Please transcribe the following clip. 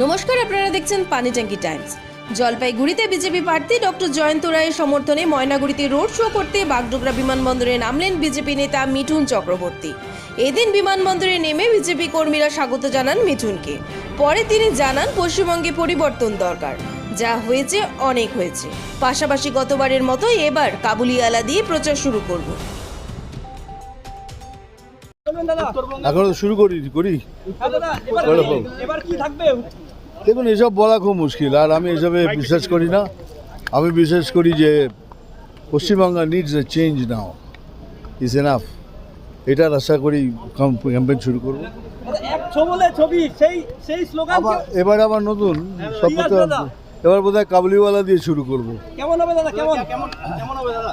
নমস্কার, আপনারা দেখছেন পানিট্যাঙ্কি টাইমস। জলপাইগুড়িতে বিজেপি প্রার্থী ডক্টর জয়ন্ত রায়ের সমর্থনে ময়নাগুড়িতে রোড শো করতে বাগডোগরা বিমানবন্দরে নামলেন বিজেপি নেতা মিঠুন চক্রবর্তী। এদিন বিমানবন্দরে নেমে বিজেপি কর্মীরা স্বাগত জানান মিঠুনকে। পরে তিনি জানান পশ্চিমবঙ্গে পরিবর্তন দরকার। যা হয়েছে, অনেক হয়েছে। পাশাপাশি গতবারের মতো এবার কাবুলিওয়ালা দিয়ে প্রচার শুরু করব। এখন শুরু করি করি? হ্যাঁ দেখুন এসব বলা খুব মুশকিল আর আমি এসবে বিশ্বাস করি না। আমি বিশ্বাস করি যে Paschimbangla needs a change now is enough এটার আশা করি ক্যাম্পেন শুরু করব। এবার আবার নতুন দাদা। এবার বোধহয় কাবুলিওয়ালা দিয়ে শুরু করব। কেমন হবে দাদা কেমন? কেমন কেমন হবে দাদা?